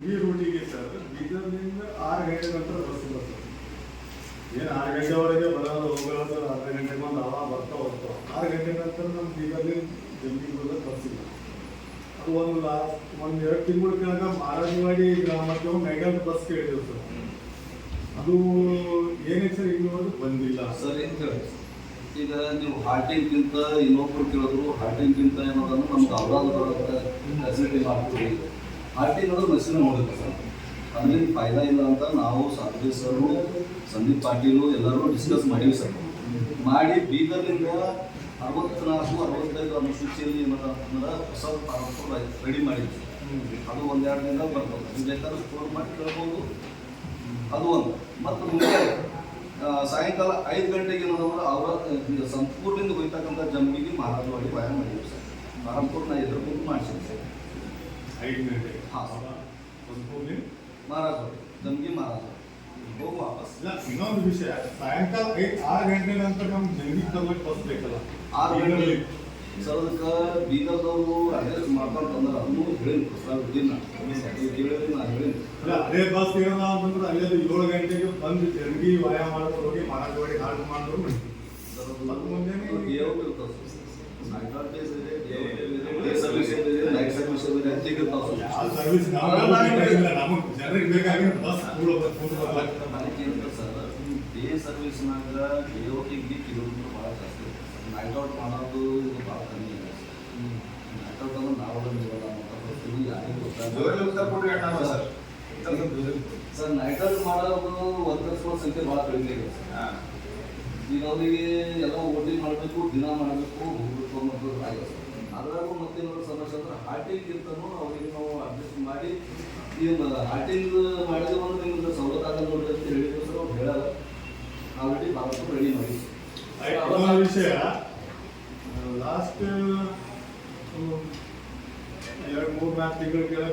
ಈ ರೂಟಿಗೆ ಸರ್ ಬೀದರ್ನಿಂದ ಆರು ಗಂಟೆ ನಂತರ ಬಸ್ ಬರ್ತದೆ. ಏನು ಆರು ಗಂಟೆವರೆಗೆ ಬರೋದು, ಹೋಗೋದು ಅರ್ಧ ಗಂಟೆ ಬಂದು ಅವ ಬರ್ತಾ ಹೋಗ್ತಾವ ಆರು ಗಂಟೆ ನಂತರ ನಮ್ಮ ಬೀದರ್ನಿಂದ ಜಲ್ದಿ ಬರೋದು ಬಸ್ ಇಲ್ಲ. ಅದು ಒಂದು ಲಾಸ್ಟ್ ಒಂದು ಎರಡು ತಿಂಗಳ ಕೆಳಗೆ ಮಾರಾಜವಾಡಿ ಗ್ರಾಮಕ್ಕೆ ಒಂದು ಬಸ್ ಕೇಳಿದ್ರು ಸರ್. ಅದು ಏನೇ ಸರ್ ಇನ್ನೂ ಬಂದಿಲ್ಲ. ಸರ್, ಏನು ಹೇಳಿ ಈಗ ನೀವು ಹಾರ್ಟಿಂಗ್ಗಿಂತ ಇನ್ನೊಬ್ರು ಕೇಳಿದ್ರು ಹಾರ್ಟಿಂಗ್ಗಿಂತ ಏನೋದನ್ನು ನಮ್ಗೆ ಅವ್ರಾದ್ರು ಫೆಸಿಲಿಟಿ ಮಾಡ್ತೀವಿ ಹಾರ್ಟಿಂಗ್ ನೋಡಿದ್ರೆ ಮೈಸೂರು ನೋಡಿದ್ರು ಸರ್. ಅದರಿಂದ ಫಾಯ್ದಾ ಇಲ್ಲ ಅಂತ ನಾವು ಸಾಧ್ವಿ ಸರು ಸಂದೀಪ್ ಪಾಟೀಲು ಎಲ್ಲರೂ ಡಿಸ್ಕಸ್ ಮಾಡೀವಿ ಸರ್. ಮಾಡಿ ಬೀದರ್ನಿಂದ ಅರವತ್ನಾಲ್ಕು, ಅರವತ್ತೈದು ಅನುಸೂಚಿಯಲ್ಲಿ ಏನಂತಂದ್ರೆ ಹೊಸ ರೆಡಿ ಮಾಡಿದ್ವಿ ಅದು ಒಂದೆರಡು ದಿನ ಬರ್ಬೋದು ನೀವು ಬೇಕಾದ್ರೆ ಸ್ಟೋರ್ ಮಾಡಿ ಕೇಳ್ಬೋದು. ಅದು ಒಂದು. ಮತ್ತು ಮುಂದೆ ಸಾಯಂಕಾಲ ಐದು ಗಂಟೆಗೆ ಏನಂದ್ರೆ ಅವರ ಸಂಪೂರ್ಣದಿಂದ ಹೋಗ್ತಕ್ಕಂಥ ಜಮ್ಮಿಗೆ ಮಹಾರಾಜವಾಡಿ ವ್ಯಾಯಾಮ ಮಾಡಿದ್ವಿ ಸರ್. ಮಹಾರಾಜಪುರ ನಾ ಎದುರು ಮಾಡಿಸಿದ್ವಿ ಸರ್. ಐದು ಗಂಟೆ ಹಾ. ಒಂದು ಕೂಲಿ ಮಹಾರಾಜವಾಡಿ ಜಂಬಿ ಮಹಾರಾಜವಾಡಿ ಹೋಗಿ ವಾಪಸ್. ಇಲ್ಲ ಇನ್ನೊಂದು ವಿಷಯ. ಸಾಯಂಕಾಲ ಐದು ಆರು ಗಂಟೆ ನಂತರ ನಮ್ಗೆ ಜಲ್ದಿ ತರ್ಲಿಕ್ಕೆ ಬಸ್ ಬೇಕಲ್ಲ. ಆರು ಗಂಟೆ. ಸರ್ ಅದಕ್ಕೆ ಬೀದರ್ದವರು ಅಡ್ಜಸ್ಟ್ ಮಾಡ್ಕೊಂತಂದ್ರೆ ಅದನ್ನು ಹೇಳಿ ದಿನ ಇದ್ದೀನಿ ಕೇಳಿದ್ರೆ ನಾನು ಹೇಳಿ ಇಲ್ಲ ಅದೇ ಬಸ್ ಇರೋದ ಅಂತಂದ್ರೆ ಅಲ್ಲೇ ಏಳು ಗಂಟೆಗೆ ಬಂದು ಜಲ್ದಿ ವಾಯ ಮಾಡ್ಕೊಂಡು ಹೋಗಿ ಮರಾಠವಾಡಿ ಹಾಳು ಮಾಡಿದ್ರು. ಸರ್ ಅದು ಮುಂದೆ ಸರ್ ಡೇಸ್ ಇದೆ ಡೇ ಸರ್ವಿಸ್ನಾಗ ಔಟಿಗೆ ಕಿಲೋಮೀಟರ್ ಭಾಳ ಜಾಸ್ತಿ ನೈಟ್ ಔಟ್ ಮಾಡೋದು ಇದು ಭಾಳ ಕಮ್ಮಿ ಇದೆ ನೈಟ್ ಔಟ್ ಅಂದ್ರೆ ನಾವು ಇರಲ್ಲ ಪರಿಸ್ಥಿತಿ ಯಾರಿಗೂ ಗೊತ್ತಾಗಲ್ಲ ಸರ್ ನೈಟ್ ಔಟ್ ಮಾಡೋದು ವರ್ಕರ್ಸ್ಗಳ ಸಂಖ್ಯೆ ಭಾಳ ಕಡಿಮೆ ಇದೆ. ಸರ್ ಈಗ ಅವರಿಗೆ ಎಲ್ಲ ಓಟಿ ಮಾಡಬೇಕು ದಿನ ಮಾಡಬೇಕು ಹೋಗ್ಬೇಕು ಅನ್ನೋದು ಅದರಾಗೂ ಮತ್ತೇನಾದ್ರು ಸಮಸ್ಯೆ ಅಂದ್ರೆ ಹಾರ್ಟಿಂಗ್ ಹಾರ್ಟಿಂಗ್ಗಿಂತನೂ ಅವರಿಗೆ ನಾವು ಅಡ್ಜಸ್ಟ್ ಮಾಡಿ ಈಗ ಹಾರ್ಟಿಂಗ್ ಮಾಡಿದ್ರೆ ಒಂದು ನಿಮ್ಗೆ ಸವಲತ್ತು ಆಗಲ್ಲ ನೋಡ್ರಿ ಅಂತ ಹೇಳಿದ್ರು ಸರ್ ಅವ್ರು ಹೇಳಲ್ಲ. ಆಲ್ರೆಡಿ ಭಾಳಷ್ಟು ರೆಡಿ ಮಾಡಿ ವಿಷಯ. ಲಾಸ್ಟ್ ಎರಡು ಮೂರು ನಾಲ್ಕು ತಿಂಗಳ ಕೆಳಗೆ